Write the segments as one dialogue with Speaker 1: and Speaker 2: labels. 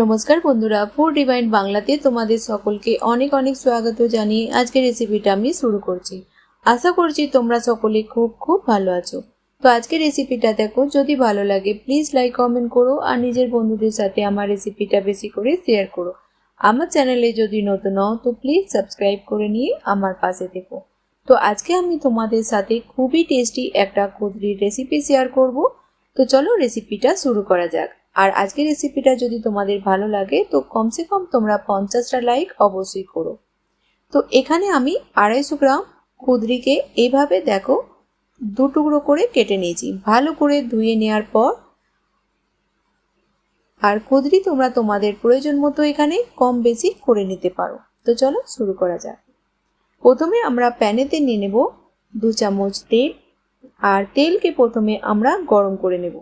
Speaker 1: নমস্কার বন্ধুরা food divine বাংলাতে তোমাদের সকলকে অনেক অনেক স্বাগত জানিয়ে আজকের রেসিপিটা আমি শুরু করছি। আশা করছি তোমরা সকলে খুব খুব ভালো আছো। তো আজকের রেসিপিটা দেখো, যদি ভালো লাগে প্লিজ লাইক কমেন্ট করো আর নিজের বন্ধুদের সাথে আমার রেসিপিটা বেশি করে শেয়ার করো। আমার চ্যানেলে যদি নতুন হও তো প্লিজ সাবস্ক্রাইব করে নিয়ে আমার পাশে থেকো। তো আজকে আমি তোমাদের সাথে খুবই টেস্টি একটা কুদরির রেসিপি শেয়ার করব। তো চলো রেসিপিটা শুরু করা যাক। আর আজকের রেসিপিটা যদি তোমাদের ভালো লাগে, তো কমসে কম তোমরা পঞ্চাশটা লাইক অবশ্যই করো। তো এখানে আমি আড়াইশো গ্রাম কুদরিকে এইভাবে দেখো, দু টুকরো করে কেটে নিয়েছি। ভালো করে ধুয়ে নেওয়ার পর, আর কুদরি তোমরা তোমাদের প্রয়োজন মতো এখানে কম বেশি করে নিতে পারো। তো চলো শুরু করা যাক। প্রথমে আমরা প্যানেতে নিয়ে নেব দু চামচ তেল, আর তেলকে প্রথমে আমরা গরম করে নেব।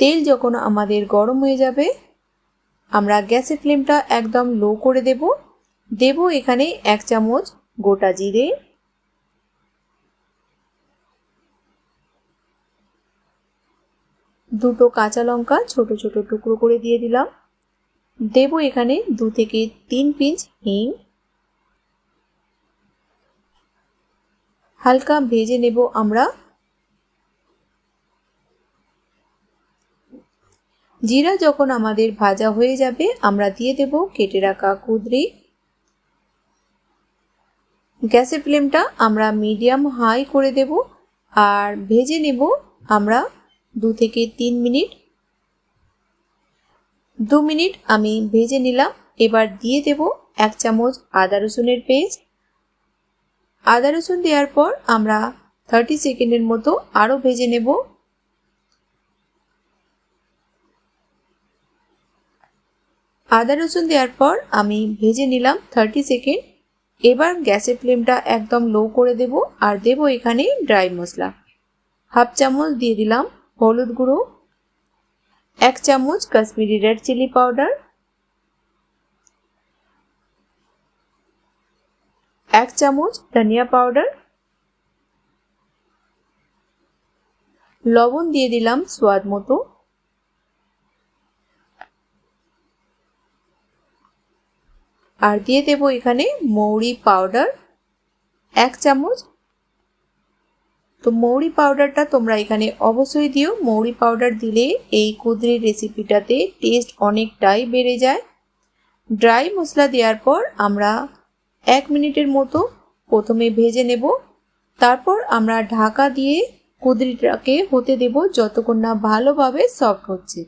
Speaker 1: তেল যখন আমাদের গরম হয়ে যাবে, আমরা গ্যাসের ফ্লেমটা একদম লো করে দেব। দেব এখানে এক চামচ গোটা জিরে। দুটো কাঁচা লঙ্কা ছোট ছোট টুকরো করে দিয়ে দিলাম। দেব এখানে দু থেকে তিন পিঞ্চ হিং। হালকা ভেজে নেব আমরা। জিরা যখন আমাদের ভাজা হয়ে যাবে, আমরা দিয়ে দেব কেটে রাখা কুদরি। গ্যাসের ফ্লেমটা আমরা মিডিয়াম হাই করে দেব আর ভেজে নেব আমরা দু থেকে তিন মিনিট। দু মিনিট আমি ভেজে নিলাম, এবার দিয়ে দেব এক চামচ আদা রসুনের পেস্ট। আদা রসুন দেওয়ার পর আমরা থার্টি সেকেন্ডের মতো আরও ভেজে নেব। আদা রসুন দেওয়ার পর আমি ভেজে নিলাম থার্টি সেকেন্ড এবার গ্যাসের ফ্লেমটা একদম লো করে দেব আর দেব এখানে ড্রাই মশলা। হাফ চামচ দিয়ে দিলাম হলুদ গুঁড়ো। এক চামচ কাশ্মীরি রেড চিলি পাউডার এক চামচ ধনিয়া পাউডার লবণ দিয়ে দিলাম স্বাদ মতো। আর দিয়ে দেব এখানে মৌরি পাউডার এক চামচ। তো মৌরি পাউডারটা তোমরা এখানে অবশ্যই দিও। মৌরি পাউডার দিলে এই কুদরির রেসিপিটাতে টেস্ট অনেকটাই বেড়ে যায়। ড্রাই মশলা দেওয়ার পর আমরা এক মিনিটের মতো প্রথমে ভেজে নেব। তারপর আমরা ঢাকা দিয়ে কুদরিটাকে হতে দেব যতক্ষণ না ভালোভাবে সফট হচ্ছে।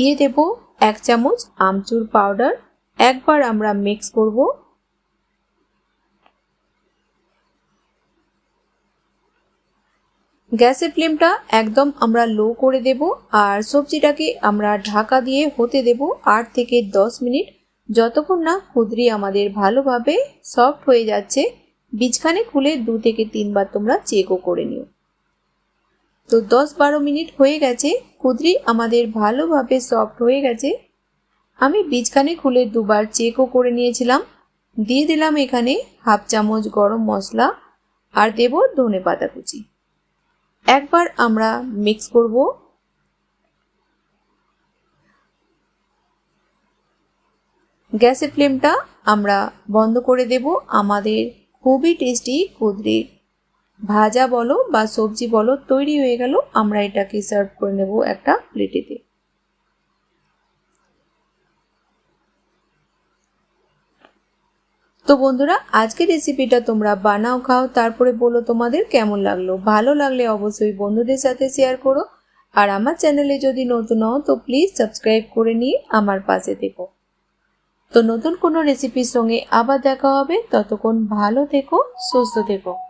Speaker 1: দিয়ে দেব এক চামচ আমচুর পাউডার। একবার আমরা মিক্স করব। গ্যাসের ফ্লেমটা একদম আমরা লো করে দেব আর সবজিটাকে আমরা ঢাকা দিয়ে হতে দেব আট থেকে দশ মিনিট। যতক্ষণ না কুদরি আমাদের ভালোভাবে সফট হয়ে যাচ্ছে, বীজখানে খুলে দু থেকে তিনবার তোমরা চেকও করে নিও। তো দশ বারো মিনিট হয়ে গেছে, কুদরি আমাদের ভালোভাবে সফট হয়ে গেছে। আমি বীজখানে খুলে দুবার চেকও করে নিয়েছিলাম। দিয়ে দিলাম এখানে হাফ চামচ গরম মশলা আর দেব ধনে পাতা কুচি। একবার আমরা মিক্স করব। গ্যাসের ফ্লেমটা আমরা বন্ধ করে দেব। আমাদের খুবই টেস্টি কুদরির ভাজা বলো বা সবজি বলো, তৈরি হয়ে গেল, আমরা এটাকে সার্ভ করে নেব একটা প্লেটেতে তো বন্ধুরা, আজকের রেসিপিটা তোমরা বানাও, খাও, তারপরে বলো তোমাদের কেমন লাগল। ভালো লাগলে অবশ্যই বন্ধুদের সাথে শেয়ার করো। আর আমার চ্যানেলে যদি নতুন হও, তো প্লিজ সাবস্ক্রাইব করে নিয়ে আমার পাশে থেকো। তো নতুন কোনো রেসিপির সঙ্গে আবার দেখা হবে। ততক্ষণ ভালো থেকো, সুস্থ থেকো।